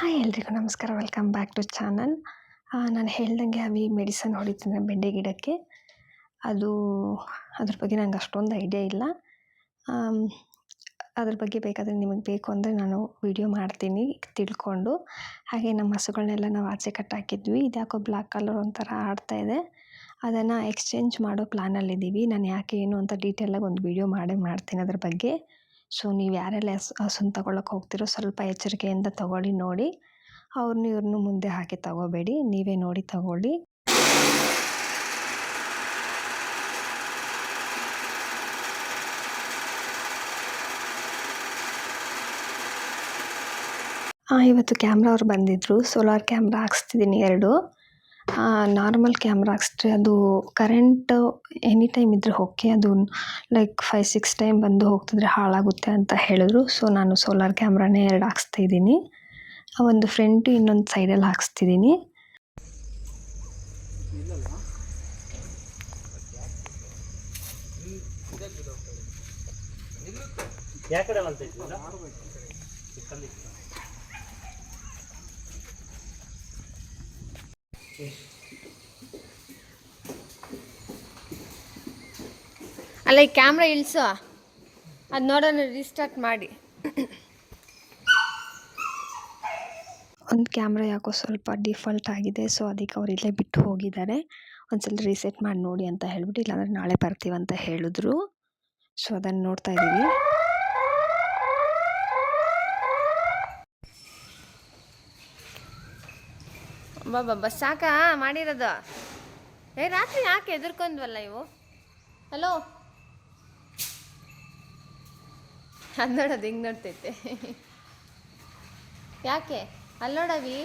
Hi ಎಲ್ರಿಗೂ ನಮಸ್ಕಾರ. Welcome back to channel ನಾನು ಹೇಳ್ದಂಗೆ ಅವಿ ಮೆಡಿಸನ್ ಹೊಡಿತೀನಿ ಬೆಂಡೆ ಗಿಡಕ್ಕೆ. ಅದು ಅದ್ರ ಬಗ್ಗೆ ನಂಗೆ ಅಷ್ಟೊಂದು ಐಡಿಯಾ ಇಲ್ಲ. ಅದ್ರ ಬಗ್ಗೆ ಬೇಕಾದರೆ ನಿಮಗೆ ಬೇಕು ಅಂದರೆ ನಾನು ವಿಡಿಯೋ ಮಾಡ್ತೀನಿ, ತಿಳ್ಕೊಂಡು. ಹಾಗೆ ನಮ್ಮ ಹಸುಗಳನ್ನೆಲ್ಲ ನಾವು ಆಚೆ ಕಟ್ಟಾಕಿದ್ವಿ ಇದ್ಯಾಕೋ ಬ್ಲ್ಯಾಕ್ ಕಲರ್ ಒಂಥರ ಆಡ್ತಾ ಇದೆ. ಅದನ್ನು ಎಕ್ಸ್ಚೇಂಜ್ ಮಾಡೋ ಪ್ಲ್ಯಾನಲ್ಲಿದ್ದೀವಿ ನಾನು ಯಾಕೆ ಏನು ಅಂತ ಡೀಟೇಲಾಗಿ ಒಂದು ವಿಡಿಯೋ ಮಾಡೇ ಮಾಡ್ತೀನಿ ಅದ್ರ ಬಗ್ಗೆ. ಸೊ, ನೀವು ಯಾರೆಲ್ಲ ಹಸು ಹಸುನ ತಗೊಳಕ್ಕೆ ಹೋಗ್ತಿರೋ ಸ್ವಲ್ಪ ಎಚ್ಚರಿಕೆಯಿಂದ ತಗೊಳ್ಳಿ ನೋಡಿ. ಅವ್ರನ್ನ ಇವ್ರನ್ನೂ ಮುಂದೆ ಹಾಕಿ ತಗೋಬೇಡಿ. ನೀವೇ ನೋಡಿ ತಗೊಳ್ಳಿ. ಇವತ್ತು ಕ್ಯಾಮ್ರಾ ಅವ್ರು ಬಂದಿದ್ದರು ಸೋಲಾರ್ ಕ್ಯಾಮ್ರಾ ಹಾಕ್ಸ್ತಿದ್ದೀನಿ ಎರಡು. ನಾರ್ಮಲ್ ಕ್ಯಾಮ್ರಾ ಅಷ್ಟೇ. ಅದು ಕರೆಂಟ್ ಎನಿ ಟೈಮ್ ಇದ್ದರೆ ಓಕೆ ಅದು ಲೈಕ್ ಫೈವ್ ಸಿಕ್ಸ್ ಟೈಮ್ ಬಂದು ಹೋಗ್ತಿದ್ರೆ ಹಾಳಾಗುತ್ತೆ ಅಂತ ಹೇಳಿದ್ರು. ಸೊ ನಾನು ಸೋಲಾರ್ ಕ್ಯಾಮ್ರಾನೇ ಎರಡು ಹಾಕ್ಸ್ತಾ ಇದ್ದೀನಿ. ಒಂದು ಫ್ರಂಟು ಇನ್ನೊಂದು ಸೈಡಲ್ಲಿ ಹಾಕ್ಸ್ತಿದ್ದೀನಿ. ಯಾ ಕಡೆ ಅಂತ ಇದ್ದೀರಾ ಅಲ್ಲ, ಈ ಕ್ಯಾಮ್ರಾ ಇಳಿಸು. ಅದು ನೋಡೋಣ ರೀಸ್ಟಾರ್ಟ್ ಮಾಡಿ. ಒಂದು ಕ್ಯಾಮ್ರಾ ಯಾಕೋ ಸ್ವಲ್ಪ ಡಿಫಾಲ್ಟ್ ಆಗಿದೆ ಸೊ ಅದಕ್ಕೆ ಅವ್ರು ಇಲ್ಲೇ ಬಿಟ್ಟು ಹೋಗಿದ್ದಾರೆ. ಒಂದ್ಸಲ ರೀಸೆಟ್ ಮಾಡಿ ನೋಡಿ ಅಂತ ಹೇಳ್ಬಿಟ್ಟು, ಇಲ್ಲಾಂದ್ರೆ ನಾಳೆ ಬರ್ತೀವಂತ ಹೇಳಿದ್ರು. ಸೊ ಅದನ್ನು ನೋಡ್ತಾ ಇದ್ದೀವಿ ಬಾಬಾ, ಸಾಕಾ? ಮಾಡಿರೋದು? ಏ, ರಾತ್ರಿ ಯಾಕೆ ಎದುರ್ಕೊಂಡ್ವಲ್ಲ ಇವು? ಹಲೋ ಅದು ನೋಡೋದು ಹಿಂಗೆ ನೋಡ್ತೈತೆ. ಯಾಕೆ? ಅಲ್ಲಿ ನೋಡವಿ?